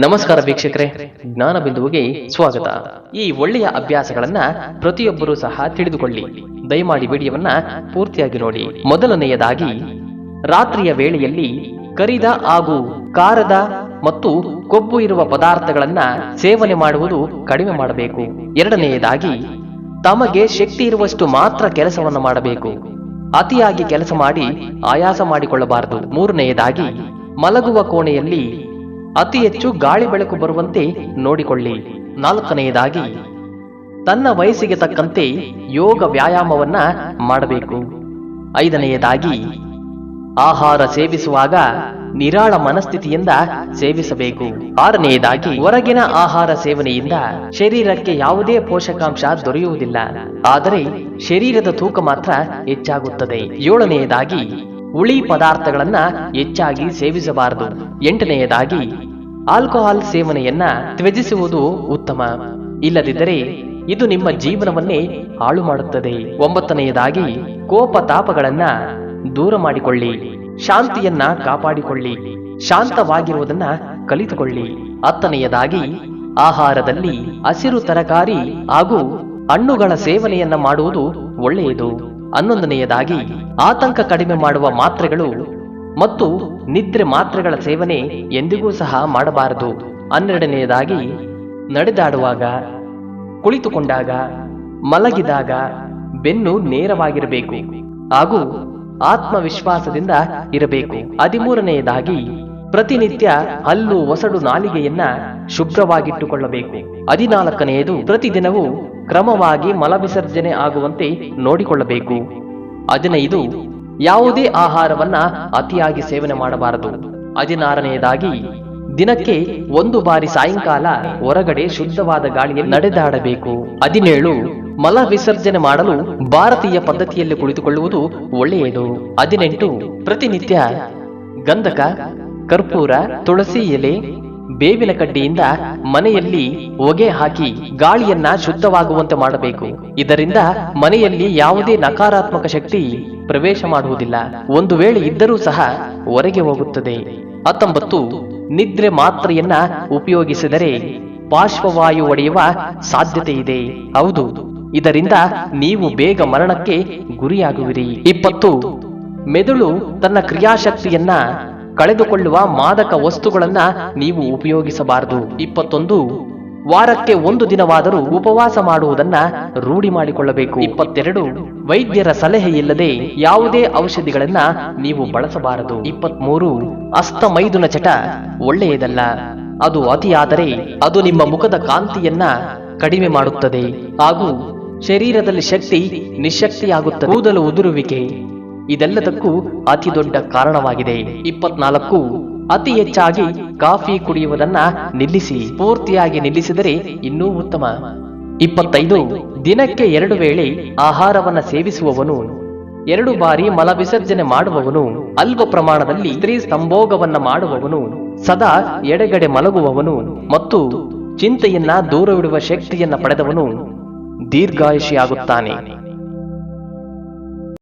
ನಮಸ್ಕಾರ ವೀಕ್ಷಕರೇ, ಜ್ಞಾನ ಬಿಂದುವಿಗೆ ಸ್ವಾಗತ. ಈ ಒಳ್ಳೆಯ ಅಭ್ಯಾಸಗಳನ್ನ ಪ್ರತಿಯೊಬ್ಬರೂ ಸಹ ತಿಳಿದುಕೊಳ್ಳಿ. ದಯಮಾಡಿ ವಿಡಿಯೋವನ್ನ ಪೂರ್ತಿಯಾಗಿ ನೋಡಿ. ಮೊದಲನೆಯದಾಗಿ, ರಾತ್ರಿಯ ವೇಳೆಯಲ್ಲಿ ಕರಿದ ಹಾಗೂ ಕಾರದ ಮತ್ತು ಕೊಬ್ಬು ಇರುವ ಪದಾರ್ಥಗಳನ್ನ ಸೇವನೆ ಮಾಡುವುದು ಕಡಿಮೆ ಮಾಡಬೇಕು. ಎರಡನೆಯದಾಗಿ, ತಮಗೆ ಶಕ್ತಿ ಇರುವಷ್ಟು ಮಾತ್ರ ಕೆಲಸವನ್ನು ಮಾಡಬೇಕು. ಅತಿಯಾಗಿ ಕೆಲಸ ಮಾಡಿ ಆಯಾಸ ಮಾಡಿಕೊಳ್ಳಬಾರದು. ಮೂರನೆಯದಾಗಿ, ಮಲಗುವ ಕೋಣೆಯಲ್ಲಿ ಅತಿ ಹೆಚ್ಚು ಗಾಳಿ ಬೆಳಕು ಬರುವಂತೆ ನೋಡಿಕೊಳ್ಳಿ. ನಾಲ್ಕನೆಯದಾಗಿ, ತನ್ನ ವಯಸ್ಸಿಗೆ ತಕ್ಕಂತೆ ಯೋಗ ವ್ಯಾಯಾಮವನ್ನ ಮಾಡಬೇಕು. ಐದನೆಯದಾಗಿ, ಆಹಾರ ಸೇವಿಸುವಾಗ ನಿರಾಳ ಮನಸ್ಥಿತಿಯಿಂದ ಸೇವಿಸಬೇಕು. ಆರನೆಯದಾಗಿ, ಹೊರಗಿನ ಆಹಾರ ಸೇವನೆಯಿಂದ ಶರೀರಕ್ಕೆ ಯಾವುದೇ ಪೋಷಕಾಂಶ ದೊರೆಯುವುದಿಲ್ಲ. ಆದರೆ ಶರೀರದ ತೂಕ ಮಾತ್ರ ಹೆಚ್ಚಾಗುತ್ತದೆ. ಏಳನೆಯದಾಗಿ ಹುಳಿ ಪದಾರ್ಥಗಳನ್ನ ಹೆಚ್ಚಾಗಿ ಸೇವಿಸಬಾರದು. ಎಂಟನೆಯದಾಗಿ, ಆಲ್ಕೋಹಾಲ್ ಸೇವನೆಯನ್ನ ತ್ಯಜಿಸುವುದು ಉತ್ತಮ. ಇಲ್ಲದಿದ್ದರೆ, ಇದು ನಿಮ್ಮ ಜೀವನವನ್ನೇ ಹಾಳು ಮಾಡುತ್ತದೆ ಒಂಬತ್ತನೆಯದಾಗಿ, ಕೋಪ ತಾಪಗಳನ್ನ ದೂರ ಮಾಡಿಕೊಳ್ಳಿ. ಶಾಂತಿಯನ್ನ ಕಾಪಾಡಿಕೊಳ್ಳಿ. ಶಾಂತವಾಗಿರುವುದನ್ನ ಕಲಿತುಕೊಳ್ಳಿ. ಹತ್ತನೆಯದಾಗಿ, ಆಹಾರದಲ್ಲಿ ಹಸಿರು ತರಕಾರಿ ಹಾಗೂ ಹಣ್ಣುಗಳ ಸೇವನೆಯನ್ನ ಮಾಡುವುದು ಒಳ್ಳೆಯದು. ಹನ್ನೊಂದನೆಯದಾಗಿ ಆತಂಕ ಕಡಿಮೆ ಮಾಡುವ ಮಾತ್ರೆಗಳು ಮತ್ತು ನಿದ್ರೆ ಮಾತ್ರೆಗಳ ಸೇವನೆ ಎಂದಿಗೂ ಸಹ ಮಾಡಬಾರದು. ಹನ್ನೆರಡನೆಯದಾಗಿ ನಡೆದಾಡುವಾಗ, ಕುಳಿತುಕೊಂಡಾಗ, ಮಲಗಿದಾಗ ಬೆನ್ನು ನೇರವಾಗಿರಬೇಕು ಹಾಗೂ ಆತ್ಮವಿಶ್ವಾಸದಿಂದ ಇರಬೇಕು. ಹದಿಮೂರನೆಯದಾಗಿ ಪ್ರತಿನಿತ್ಯ ಹಲ್ಲು ಒಸಡು ನಾಲಿಗೆಯನ್ನ ಶುಭ್ರವಾಗಿಟ್ಟುಕೊಳ್ಳಬೇಕು. ಹದಿನಾಲ್ಕನೆಯದು, ಪ್ರತಿದಿನವೂ ಕ್ರಮವಾಗಿ ಮಲವಿಸರ್ಜನೆ ಆಗುವಂತೆ ನೋಡಿಕೊಳ್ಳಬೇಕು. ಹದಿನೈದು, ಯಾವುದೇ ಆಹಾರವನ್ನ ಅತಿಯಾಗಿ ಸೇವನೆ ಮಾಡಬಾರದು. ಹದಿನಾರನೆಯದಾಗಿ, ದಿನಕ್ಕೆ ಒಂದು ಬಾರಿ ಸಾಯಂಕಾಲ ಹೊರಗಡೆ ಶುದ್ಧವಾದ ಗಾಳಿಯಲ್ಲಿ ನಡೆದಾಡಬೇಕು. ಹದಿನೇಳು ಮಲ ವಿಸರ್ಜನೆ ಮಾಡಲು ಭಾರತೀಯ ಪದ್ಧತಿಯಲ್ಲಿ ಕುಳಿತುಕೊಳ್ಳುವುದು ಒಳ್ಳೆಯದು. ಹದಿನೆಂಟು, ಪ್ರತಿನಿತ್ಯ ಗಂಧಕ ಕರ್ಪೂರ, ತುಳಸಿ ಎಲೆ, ಬೇವಿನ ಕಡ್ಡಿಯಿಂದ ಮನೆಯಲ್ಲಿ ಹೊಗೆ ಹಾಕಿ ಗಾಳಿಯನ್ನ ಶುದ್ಧವಾಗುವಂತೆ ಮಾಡಬೇಕು. ಇದರಿಂದ ಮನೆಯಲ್ಲಿ ಯಾವುದೇ ನಕಾರಾತ್ಮಕ ಶಕ್ತಿ ಪ್ರವೇಶ ಮಾಡುವುದಿಲ್ಲ. ಒಂದು ವೇಳೆ ಇದ್ದರೂ ಸಹ ಹೊರಗೆ ಹೋಗುತ್ತದೆ. ಹತ್ತೊಂಬತ್ತು, ನಿದ್ರೆ ಮಾತ್ರೆಯನ್ನ ಉಪಯೋಗಿಸಿದರೆ ಪಾರ್ಶ್ವವಾಯು ಒಡೆಯುವ ಸಾಧ್ಯತೆ ಇದೆ. ಹೌದು. ಇದರಿಂದ ನೀವು ಬೇಗ ಮರಣಕ್ಕೆ ಗುರಿಯಾಗುವಿರಿ. ಇಪ್ಪತ್ತು, ಮೆದುಳು ತನ್ನ ಕ್ರಿಯಾಶಕ್ತಿಯನ್ನ ಕಳೆದುಕೊಳ್ಳುವ ಮಾದಕ ವಸ್ತುಗಳನ್ನ ನೀವು ಉಪಯೋಗಿಸಬಾರದು. ಇಪ್ಪತ್ತೊಂದು, ವಾರಕ್ಕೆ ಒಂದು ದಿನವಾದರೂ ಉಪವಾಸ ಮಾಡುವುದನ್ನ ರೂಢಿ ಮಾಡಿಕೊಳ್ಳಬೇಕು. ಇಪ್ಪತ್ತೆರಡು, ವೈದ್ಯರ ಸಲಹೆ ಇಲ್ಲದೆ ಯಾವುದೇ ಔಷಧಿಗಳನ್ನ ನೀವು ಬಳಸಬಾರದು. ಇಪ್ಪತ್ಮೂರು, ಅಸ್ತಮೈದುನ ಚಟ ಒಳ್ಳೆಯದಲ್ಲ. ಅದು ಅತಿಯಾದರೆ ಅದು ನಿಮ್ಮ ಮುಖದ ಕಾಂತಿಯನ್ನ ಕಡಿಮೆ ಮಾಡುತ್ತದೆ ಹಾಗೂ ಶರೀರದಲ್ಲಿ ಶಕ್ತಿ ನಿಶಕ್ತಿಯಾಗುತ್ತದೆ. ಕೂದಲು ಉದುರುವಿಕೆ ಇದೆಲ್ಲದಕ್ಕೂ ಅತಿ ದೊಡ್ಡ ಕಾರಣವಾಗಿದೆ. ಇಪ್ಪತ್ನಾಲ್ಕು, ಅತಿ ಹೆಚ್ಚಾಗಿ ಕಾಫಿ ಕುಡಿಯುವುದನ್ನ ನಿಲ್ಲಿಸಿ, ಪೂರ್ತಿಯಾಗಿ ನಿಲ್ಲಿಸಿದರೆ ಇನ್ನೂ ಉತ್ತಮ. ಇಪ್ಪತ್ತೈದು, ದಿನಕ್ಕೆ ಎರಡು ವೇಳೆ ಆಹಾರವನ್ನ ಸೇವಿಸುವವನು. ಎರಡು ಬಾರಿ ಮಲವಿಸರ್ಜನೆ ಮಾಡುವವನು. ಅಲ್ಪ ಪ್ರಮಾಣದಲ್ಲಿ ಸ್ತ್ರೀ ಸಂಭೋಗವನ್ನ ಮಾಡುವವನು. ಸದಾ ಎಡೆಗಡೆ ಮಲಗುವವನು ಮತ್ತು ಚಿಂತೆಯನ್ನ ದೂರವಿಡುವ ಶಕ್ತಿಯನ್ನ ಪಡೆದವನು. ದೀರ್ಘಾಯುಷಿಯಾಗುತ್ತಾನೆ.